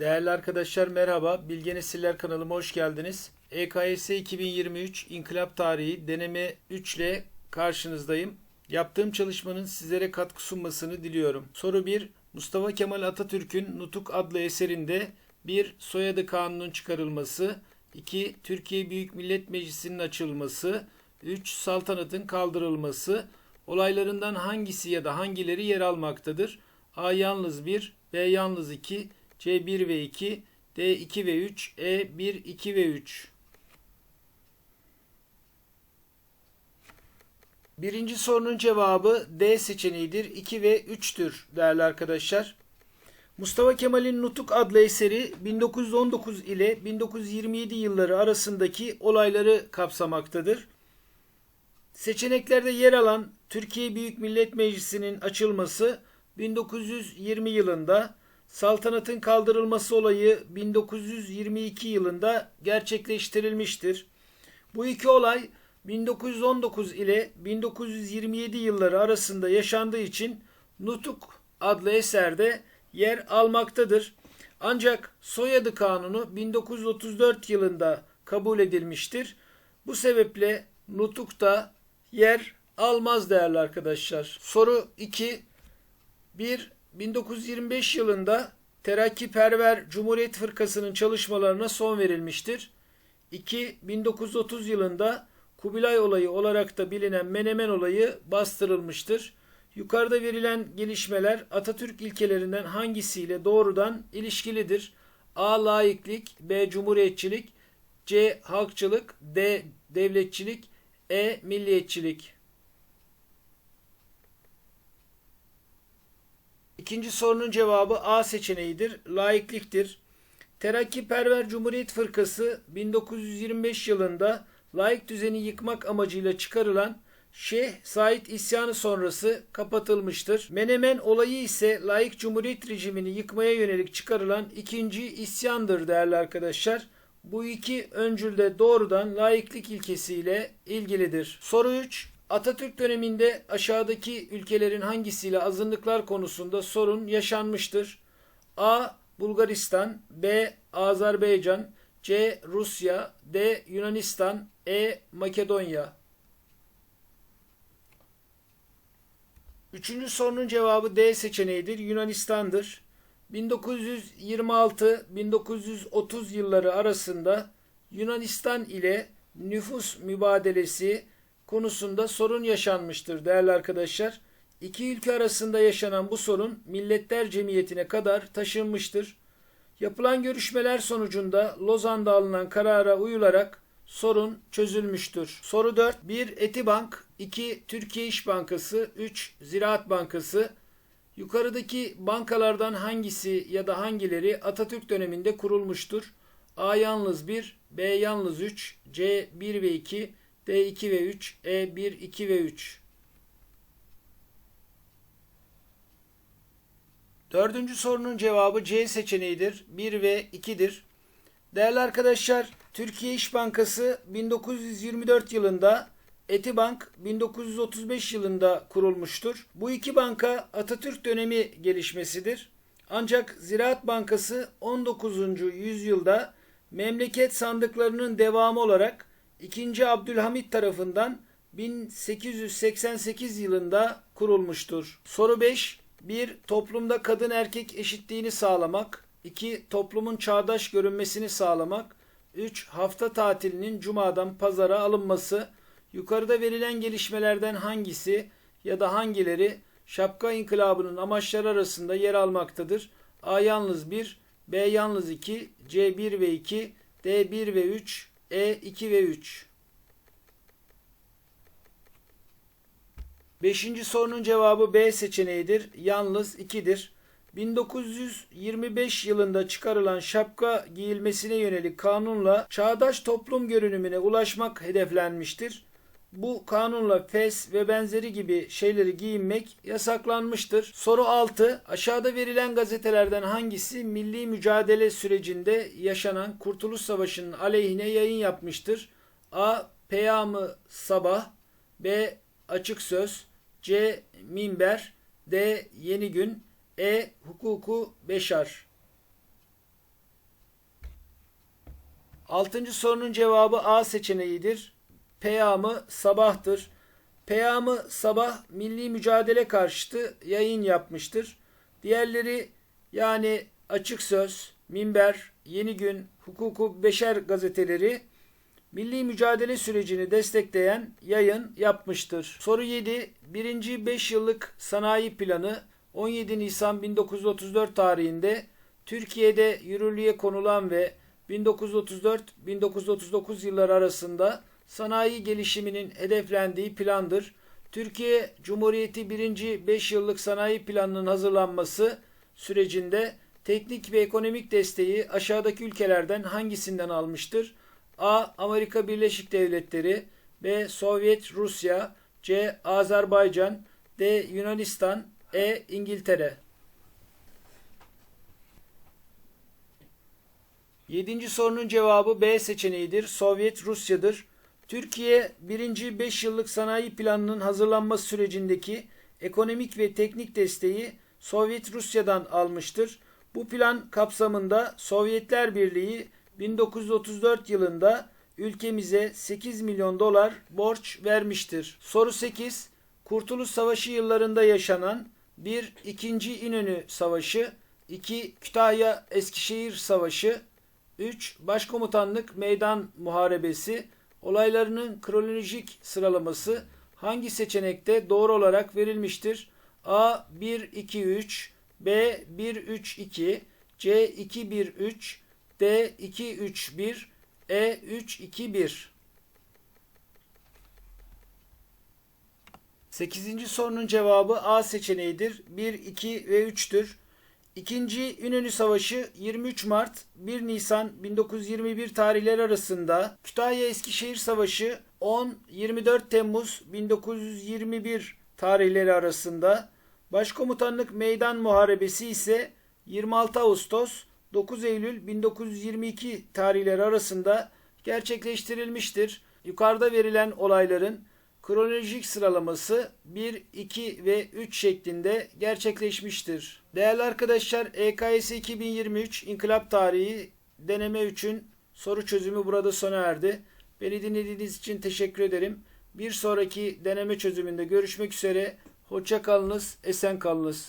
Değerli arkadaşlar merhaba. Bilge Nesiller kanalıma hoş geldiniz. EKS 2023 İnkılap Tarihi deneme 3 ile karşınızdayım. Yaptığım çalışmanın sizlere katkı sunmasını diliyorum. Soru 1. Mustafa Kemal Atatürk'ün Nutuk adlı eserinde 1. Soyadı kanunun çıkarılması 2. Türkiye Büyük Millet Meclisi'nin açılması 3. Saltanatın kaldırılması olaylarından hangisi ya da hangileri yer almaktadır? A yalnız 1, B yalnız 2, C 1 ve 2, D 2 ve 3, E 1, 2 ve 3. Birinci sorunun cevabı D seçeneğidir. 2 ve 3'tür değerli arkadaşlar. Mustafa Kemal'in Nutuk adlı eseri 1919 ile 1927 yılları arasındaki olayları kapsamaktadır. Seçeneklerde yer alan Türkiye Büyük Millet Meclisi'nin açılması 1920 yılında, saltanatın kaldırılması olayı 1922 yılında gerçekleştirilmiştir. Bu iki olay 1919 ile 1927 yılları arasında yaşandığı için Nutuk adlı eserde yer almaktadır. Ancak soyadı kanunu 1934 yılında kabul edilmiştir. Bu sebeple Nutuk'ta yer almaz değerli arkadaşlar. Soru 2. 1. 1925 yılında Terakkiperver Cumhuriyet Fırkası'nın çalışmalarına son verilmiştir. 2. 1930 yılında Kubilay olayı olarak da bilinen Menemen olayı bastırılmıştır. Yukarıda verilen gelişmeler Atatürk ilkelerinden hangisiyle doğrudan ilişkilidir? A. Laiklik B. Cumhuriyetçilik C. Halkçılık D. Devletçilik E. Milliyetçilik İkinci sorunun cevabı A seçeneğidir. Laikliktir. Terakkiperver Cumhuriyet Fırkası 1925 yılında laik düzeni yıkmak amacıyla çıkarılan Şeyh Said isyanı sonrası kapatılmıştır. Menemen olayı ise laik cumhuriyet rejimini yıkmaya yönelik çıkarılan ikinci isyandır değerli arkadaşlar. Bu iki öncül de doğrudan laiklik ilkesiyle ilgilidir. Soru 3. Atatürk döneminde aşağıdaki ülkelerin hangisiyle azınlıklar konusunda sorun yaşanmıştır? A. Bulgaristan B. Azerbaycan C. Rusya D. Yunanistan E. Makedonya Üçüncü sorunun cevabı D seçeneğidir. Yunanistan'dır. 1926-1930 yılları arasında Yunanistan ile nüfus mübadelesi konusunda sorun yaşanmıştır değerli arkadaşlar. İki ülke arasında yaşanan bu sorun Milletler Cemiyeti'ne kadar taşınmıştır. Yapılan görüşmeler sonucunda Lozan'da alınan karara uyularak sorun çözülmüştür. Soru 4. 1. Etibank 2. Türkiye İş Bankası 3. Ziraat Bankası Yukarıdaki bankalardan hangisi ya da hangileri Atatürk döneminde kurulmuştur? A yalnız 1, B yalnız 3, C 1 ve 2, D 2 ve 3, E 1, 2 ve 3. Dördüncü sorunun cevabı C seçeneğidir. 1 ve 2'dir. Değerli arkadaşlar, Türkiye İş Bankası 1924 yılında Etibank 1935 yılında kurulmuştur. Bu iki banka Atatürk dönemi gelişmesidir. Ancak Ziraat Bankası 19. yüzyılda memleket sandıklarının devamı olarak 2. Abdülhamit tarafından 1888 yılında kurulmuştur. Soru 5. 1. Toplumda kadın erkek eşitliğini sağlamak. 2. Toplumun çağdaş görünmesini sağlamak. 3. Hafta tatilinin cumadan pazara alınması. Yukarıda verilen gelişmelerden hangisi ya da hangileri şapka inkılabının amaçları arasında yer almaktadır? A yalnız 1, B yalnız 2, C 1 ve 2, D 1 ve 3, E 2 ve 3. Beşinci sorunun cevabı B seçeneğidir. Yalnız 2'dir. 1925 yılında çıkarılan şapka giyilmesine yönelik kanunla çağdaş toplum görünümüne ulaşmak hedeflenmiştir. Bu kanunla fes ve benzeri gibi şeyleri giyinmek yasaklanmıştır. Soru 6. Aşağıda verilen gazetelerden hangisi milli mücadele sürecinde yaşanan Kurtuluş Savaşı'nın aleyhine yayın yapmıştır? A. Peyamı Sabah B. Açık Söz C. Minber D. Yeni Gün E. Hukuku Beşar Altıncı sorunun cevabı A seçeneğidir. Peyamı sabahtır. Peyamı sabah milli mücadele karşıtı yayın yapmıştır. Diğerleri yani Açık Söz, Minber, Yeni Gün, Hukuku Beşer gazeteleri milli mücadele sürecini destekleyen yayın yapmıştır. Soru 7. Birinci 5 yıllık sanayi planı 17 Nisan 1934 tarihinde Türkiye'de yürürlüğe konulan ve 1934-1939 yılları arasında sanayi gelişiminin hedeflendiği plandır. Türkiye Cumhuriyeti 1. 5 yıllık sanayi planının hazırlanması sürecinde teknik ve ekonomik desteği aşağıdaki ülkelerden hangisinden almıştır? A. Amerika Birleşik Devletleri B. Sovyet Rusya C. Azerbaycan D. Yunanistan E. İngiltere Yedinci sorunun cevabı B seçeneğidir. Sovyet Rusya'dır. Türkiye 1. 5 yıllık sanayi planının hazırlanması sürecindeki ekonomik ve teknik desteği Sovyet Rusya'dan almıştır. Bu plan kapsamında Sovyetler Birliği 1934 yılında ülkemize 8 milyon dolar borç vermiştir. Soru 8. Kurtuluş Savaşı yıllarında yaşanan 1. 2. İnönü Savaşı 2. Kütahya Eskişehir Savaşı 3. Başkomutanlık Meydan Muharebesi olaylarının kronolojik sıralaması hangi seçenekte doğru olarak verilmiştir? A 1 2 3 B 1 3 2 C 2 1 3 D 2 3 1 E 3 2 1 8. sorunun cevabı A seçeneğidir. 1, 2 ve 3'tür. İkinci İnönü Savaşı 23 Mart 1 Nisan 1921 tarihleri arasında Kütahya Eskişehir Savaşı 10-24 Temmuz 1921 tarihleri arasında Başkomutanlık Meydan Muharebesi ise 26 Ağustos 9 Eylül 1922 tarihleri arasında gerçekleştirilmiştir. Yukarıda verilen olayların kronolojik sıralaması 1, 2 ve 3 şeklinde gerçekleşmiştir. Değerli arkadaşlar EKS 2023 İnkılap Tarihi deneme 3'ün soru çözümü burada sona erdi. Beni dinlediğiniz için teşekkür ederim. Bir sonraki deneme çözümünde görüşmek üzere. Hoşça kalınız, esen kalınız.